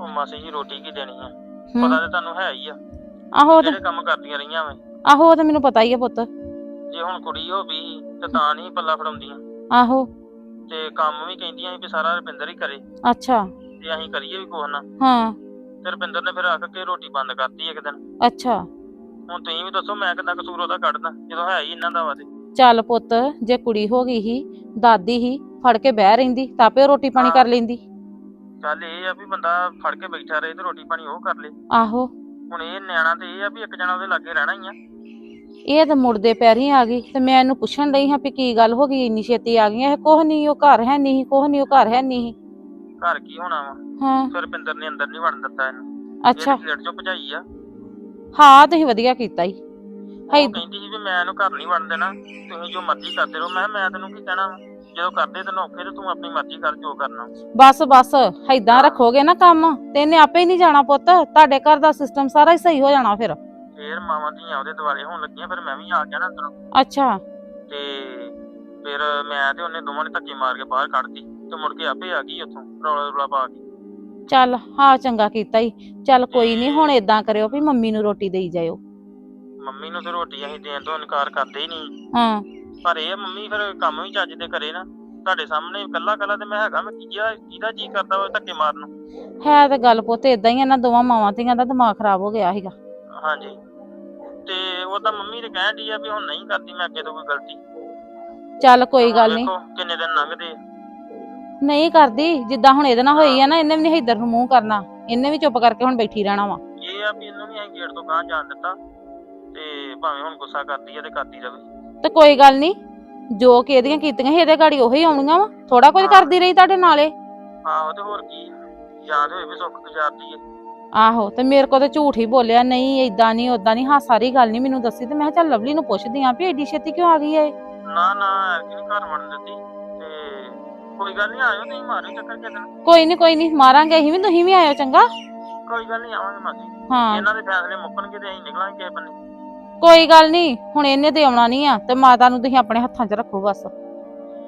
ਉਹ ਮਾਸੀ ਜੀ ਰੋਟੀ ਕੀ ਦੇਣੀ ਆ? ਹੂੰ। ਪਤਾ ਤੇ ਤੁਹਾਨੂੰ ਹੈ ਹੀ ਆ। ਆਹੋ ਉਹ ਤੇ ਜਿਹੜੇ ਕੰਮ ਕਰਦੀਆਂ ਰਹੀਆਂ ਵੇ? ਆਹੋ ਉਹ ਤੇ ਮੈਨੂੰ ਪਤਾ ਹੀ ਆ ਪੁੱਤ। ਜੇ ਹੁਣ ਕੁੜੀ ਹੋ ਵੀ ਤੇ ਤਾਂ ਨਹੀਂ ਪੱਲਾ ਫੜਾਉਂਦੀਆਂ। ਆਹੋ। ਤੇ ਕੰਮ ਵੀ ਕਹਿੰਦੀਆਂ ਸੀ ਵੀ ਸਾਰਾ ਰੁਪਿੰਦਰ ਹੀ ਕਰੇ। ਅੱਛਾ। ਤੇ ਅਸੀਂ ਕਰੀਏ ਵੀ ਕੁਛ ਨਾ। ਹਾਂ। ਤੇ ਰੁਪਿੰਦਰ ਨੇ ਫਿਰ ਆਖ ਕੇ ਰੋਟੀ ਬੰਦ ਕਰਤੀ ਇੱਕ ਦਿਨ। ਅੱਛਾ। ਹੁਣ ਤੁਸੀਂ ਵੀ ਦੱਸੋ ਮੈਂ ਕਿੰਨਾ ਕਸੂਰ ਉਹਦਾ ਕੱਢਦਾ ਜਦੋਂ ਹੈ ਹੀ ਇਹਨਾਂ ਦਾ ਵਾ ਤੇ। ਚੱਲ ਪੁੱਤ ਜੇ ਕੁੜੀ ਹੋ ਗਈ ਸੀ ਦਾਦੀ ਹੀ ਫੜ ਕੇ ਬਹਿ ਰਹਿੰਦੀ ਤਾਪੇ ਉਹ ਰੋਟੀ ਪਾਣੀ ਕਰ ਲੈਂਦੀ। ਚੱਲ ਇਹ ਆ ਵੀ ਬੰਦਾ ਫੜ ਕੇ ਬੈਠਾ ਰਹੇ ਤੇ ਰੋਟੀ ਪਾਣੀ ਉਹ ਕਰ ਲੇ। ਆਹੋ। ਹੁਣ ਇਹ ਨਿਆਣਾ ਤੇ ਇਹ ਆ ਵੀ ਇੱਕ ਜਣਾ ਉਹਦੇ ਲਾਗੇ ਰਹਿਣਾ ਹੀ ਆ। ਇਹ ਤਾਂ ਮੁੜਦੇ ਪੈਰੀ ਆ ਗਈ ਤੇ ਮੈਂ ਇਹਨੂੰ ਪੁੱਛਣ ਲਈ ਹਾਂ ਵੀ ਕੀ ਗੱਲ ਹੋ ਗਈ ਇੰਨੀ ਛੇਤੀ ਆ ਗਈਆਂ ਇਹ ਕੁਛ ਨਹੀਂ ਉਹ ਘਰ ਹੈ ਨਹੀਂ ਕੁਛ ਨਹੀਂ ਉਹ ਘਰ ਹੈ ਨਹੀਂ ਘਰ ਕੀ ਹੋਣਾ ਵਾ? ਹਾਂ। ਫਿਰ ਰੁਪਿੰਦਰ ਨੇ ਅੰਦਰ ਨਹੀਂ ਵੜਨ ਦਿੱਤਾ ਇਹਨੂੰ। ਅੱਛਾ। ਗੇਟ ਚੋਂ ਭਜਾਈ ਆ। ਹਾਂ ਤੁਸੀਂ ਵਧੀਆ ਕੀਤਾ ਹੀ ਹਾਈ ਕਹਿੰਦੀ ਸੀ ਵੀ ਮੈਂ ਇਹਨੂੰ ਘਰ ਨਹੀਂ ਵੜਨ ਦੇਣਾ ਤੁਸੀਂ ਜੋ ਮਰਜ਼ੀ ਕਰਦੇ ਰਹੋ। ਮੈਂ ਮੈਂ ਤੈਨੂੰ ਕੀ ਕਹਿਣਾ? ਜਦੋਂ ਕਰਦੇ ਤੈਨੂੰ ਔਖੇ ਤੇ ਤੂੰ ਆਪਣੀ ਮਰਜ਼ੀ ਕਰ ਜੋ ਕਰਨਾ। ਬਸ ਬਸ ਏਦਾਂ ਰੱਖੋਗੇ ਨਾ ਕੰਮ ਤੇ ਇਹਨੇ ਆਪੇ ਹੀ ਨਹੀਂ ਜਾਣਾ ਪੁੱਤ। ਤੁਹਾਡੇ ਘਰ ਦਾ ਸਿਸਟਮ ਸਾਰਾ ਹੀ ਸਹੀ ਹੋ ਜਾਣਾ ਫਿਰ। ਫੇਰ ਮਾਵਾਂ ਧੀਆਂ ਉਹਦੇ ਦੁਆਲੇ ਹੋਣ ਲੱਗੀਆਂ ਫਿਰ ਮੈਂ ਵੀ ਆ ਗਿਆ ਨਾ ਅੰਦਰੋਂ। ਅੱਛਾ। ਤੇ ਫਿਰ ਮੈਂ ਤੇ ਉਹਨੇ ਦੋਵਾਂ ਨੇ ਧੱਕੇ ਮਾਰ ਕੇ ਬਾਹਰ ਕੱਢਤੀ ਤੇ ਮੁੜ ਕੇ ਆਪੇ ਆ ਗਈ ਉੱਥੋਂ ਰੌਲਾ ਰੌਲਾ ਪਾ ਕੇ। ਚੱਲ ਹਾਂ ਚੰਗਾ ਕੀਤਾ ਹੀ ਚੱਲ ਕੋਈ ਨਹੀਂ ਹੁਣ ਏਦਾਂ ਕਰਿਓ ਵੀ ਮੰਮੀ ਨੂੰ ਰੋਟੀ ਦੇਈ ਜਾਇਓ। ਮੰਮੀ ਨੂੰ ਤੇ ਰੋਟੀ ਅਸੀਂ ਦੇਣ ਤੋਂ ਇਨਕਾਰ ਕਰਦੇ ਹੀ ਨਹੀਂ ਹਾਂ। ਪਰ ਇਹ ਆ ਮੰਮੀ ਫਿਰ ਕੰਮ ਵੀ ਚੱਜ ਦੇ ਕਰੇ ਨਾ। ਤੁਹਾਡੇ ਸਾਹਮਣੇ ਕੱਲਾ ਕੱਲਾ ਤੇ ਮੈਂ ਹੈਗਾ ਮੈਂ ਕੀਆ ਕਿਹਦਾ ਜੀ ਕਰਦਾ ਵਾ ਧੱਕੇ ਮਾਰਨ ਨੂੰ? ਹੈ ਤੇ ਗੱਲ ਪੁੱਤ ਏਦਾਂ ਹੀ ਇਹਨਾਂ ਦੋਵਾਂ ਮਾਵਾਂ ਧੀਆਂ ਦਾ ਦਿਮਾਗ ਖਰਾਬ ਹੋ ਗਿਆ ਸੀਗਾ। ਹਾਂਜੀ। ਤੇ ਉਹ ਤਾਂ ਮੰਮੀ ਤੇ ਕਹਿਣ ਡਈ ਆ ਵੀ ਹੁਣ ਨਹੀਂ ਕਰਦੀ ਮੈਂ ਅੱਗੇ ਤੋਂ ਕੋਈ ਗਲਤੀ। ਚੱਲ ਕੋਈ ਗੱਲ ਨਹੀਂ ਵੇਖੋ ਕਿੰਨੇ ਦਿਨ ਲੰਘਦੇ ਆ। ਨਹੀਂ ਕਰਦੀ ਜਿੱਦਾਂ ਹੁਣ ਇਹਦੇ ਨਾਲ ਹੋਈ ਆ ਨਾ ਇਹਨੇ ਵੀ ਨਹੀਂ ਇੱਧਰ ਨੂੰ ਮੂੰਹ ਕਰਨਾ। ਇਹਨੇ ਵੀ ਚੁੱਪ ਕਰਕੇ ਹੁਣ ਬੈਠੀ ਰਹਿਣਾ ਵਾ। ਇਹ ਆ ਵੀ ਇਹਨੂੰ ਵੀ ਅਸੀਂ ਗੇਟ ਤੋਂ ਗਾਂ ਜਾਣ ਦਿੱਤਾ ਤੇ ਭਾਵੇਂ ਹੁਣ ਗੁੱਸਾ ਕਰਦੀ ਆ ਤੇ ਕਰਦੀ ਰਵੇ। ਤੇ ਕੋਈ ਗੱਲ ਨਹੀਂ ਜੋ ਕਿ ਇਹਦੀਆਂ ਕੀਤੀਆਂ ਸੀ ਇਹਦੇ ਗਾੜੀ ਉਹੀ ਆਉਣੀਆਂ ਵਾ। ਥੋੜਾ ਕੁਝ ਕਰਦੀ ਰਹੀ ਤੁਹਾਡੇ ਨਾਲੇ ਆਹੋ ਤੇ ਹੋਰ ਕੀ ਯਾਦ ਹੋਏ ਵੀ ਸੁੱਖ ਗੁਜ਼ਾਰਦੀ ਏ। ਆਹੋ ਤੇ ਮੇਰੇ ਕੋਲ ਤੇ ਝੂਠ ਹੀ ਬੋਲਿਆ ਨਹੀਂ ਏਦਾਂ ਨਹੀਂ ਓਦਾਂ ਨਹੀਂ ਹਾਂ ਸਾਰੀ ਗੱਲ ਨਹੀਂ ਮੈਨੂੰ ਦੱਸੀ ਤੇ ਮੈਂ ਕਿਹਾ ਚੱਲ ਲਵਲੀ ਨੂੰ ਪੁੱਛਦੀ ਆਂ ਵੀ ਏਡੀ ਛੇਤੀ ਕਿਉਂ ਆ ਗਈ ਏ? ਨਾ ਨਾ ਐਰਕੀ ਨੀ ਘਰ ਵੜਨ ਦਿੱਤੀ ਤੇ ਕੋਈ ਗੱਲ ਨਹੀਂ ਆਇਓ ਤੁਸੀਂ ਮਾਰਿਓ ਚੱਕਰ ਕਿਸੇ ਦਿਨ। ਕੋਈ ਨਹੀਂ ਕੋਈ ਨਹੀਂ ਮਾਰਾਂਗੇ ਅਸੀਂ ਵੀ ਤੁਸੀਂ ਵੀ ਆਇਓ ਚੰਗਾ। ਕੋਈ ਗੱਲ ਨਹੀਂ ਆਵਾਂਗੇ ਮਾਸੀ। ਹਾਂ। ਇਹਨਾਂ ਦੇ ਫੈਸਲੇ ਮੁੱਕਣਗੇ ਤੇ ਅਸੀਂ ਨਿਕਲਾਂਗੇ ਕਿਸੇ ਬੰਨੇ। ਕੋਈ ਗੱਲ ਨਹੀਂ ਹੁਣ ਇਹਨੇ ਤੇ ਆਉਣਾ ਨਹੀਂ ਆ ਤੇ ਮਾਤਾ ਨੂੰ ਤੁਸੀਂ ਆਪਣੇ ਹੱਥਾਂ 'ਚ ਰੱਖੋ ਬਸ।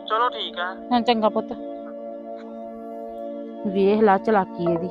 ਚਲੋ ਠੀਕ ਆ। ਹਾਂ ਚੰਗਾ ਪੁੱਤ। ਵੇਖ ਲਾ ਚਲਾਕੀ ਇਹਦੀ।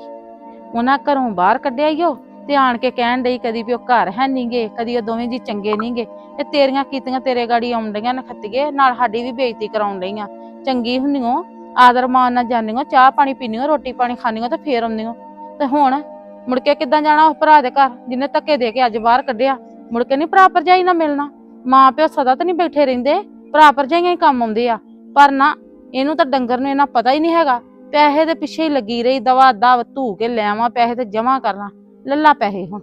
ਉਹਨਾਂ ਘਰੋਂ ਬਾਹਰ ਕੱਢਿਆ ਈ ਓ ਤੇ ਆਣ ਕੇ ਕਹਿਣ ਡਈ ਕਦੀ ਵੀ ਉਹ ਘਰ ਹੈ ਨਹੀਂਗੇ ਕਦੀ ਉਹ ਦੋਵੇਂ ਜੀ ਚੰਗੇ ਨਹੀਂਗੇ ਤੇ ਤੇਰੀਆਂ ਕੀਤੀਆਂ ਤੇਰੇ ਗਾੜੀ ਆਉਣ ਡਈਆਂ ਨਖੱਤੀਏ, ਨਾਲ ਸਾਡੀ ਵੀ ਬੇਇੱਜ਼ਤੀ ਕਰਾਉਣ ਡਈਆਂ। ਚੰਗੀ ਹੁੰਨੀਓ, ਆਦਰ ਮਾਨ ਨਾਲ ਜਾਂਦੀਆਂ ਚਾਹ ਪਾਣੀ ਪੀਣੀਓ ਰੋਟੀ ਪਾਣੀ ਖਾਣੀਓ ਤੇ ਫੇਰ ਆਉਂਦੀਆਂ ਤੇ ਹੁਣ ਮੁੜ ਕੇ ਕਿੱਦਾਂ ਜਾਣਾ ਉਹ ਭਰਾ ਦੇ ਘਰ ਜਿਹਨੇ ਧੱਕੇ ਦੇ ਕੇ ਅੱਜ ਬਾਹਰ ਕੱਢਿਆ? ਮੁੜ ਕੇ ਨਹੀਂ ਭਰਾ ਭਰਜਾਈ ਨਾਲ ਮਿਲਣਾ। ਮਾਂ ਪਿਓ ਸਦਾ ਤਾਂ ਨਹੀਂ ਬੈਠੇ ਰਹਿੰਦੇ, ਭਰਾ ਭਰਜਾਈਆਂ ਹੀ ਕੰਮ ਆਉਂਦੇ ਆ। ਪਰ ਨਾ, ਇਹਨੂੰ ਤਾਂ ਡੰਗਰ ਨੂੰ ਇਹਨਾਂ ਪਤਾ ਹੀ ਨਹੀਂ ਹੈਗਾ। ਪੈਸੇ ਦੇ ਪਿੱਛੇ ਹੀ ਲੱਗੀ ਰਹੀ ਦਵਾ ਦਵ ਧੂ ਕੇ ਲੈਵਾਂ ਪੈਸੇ ਤੇ ਜਮਾ ਕਰਨਾ ਲੱਲਾ ਪੈਸੇ ਹੁਣ।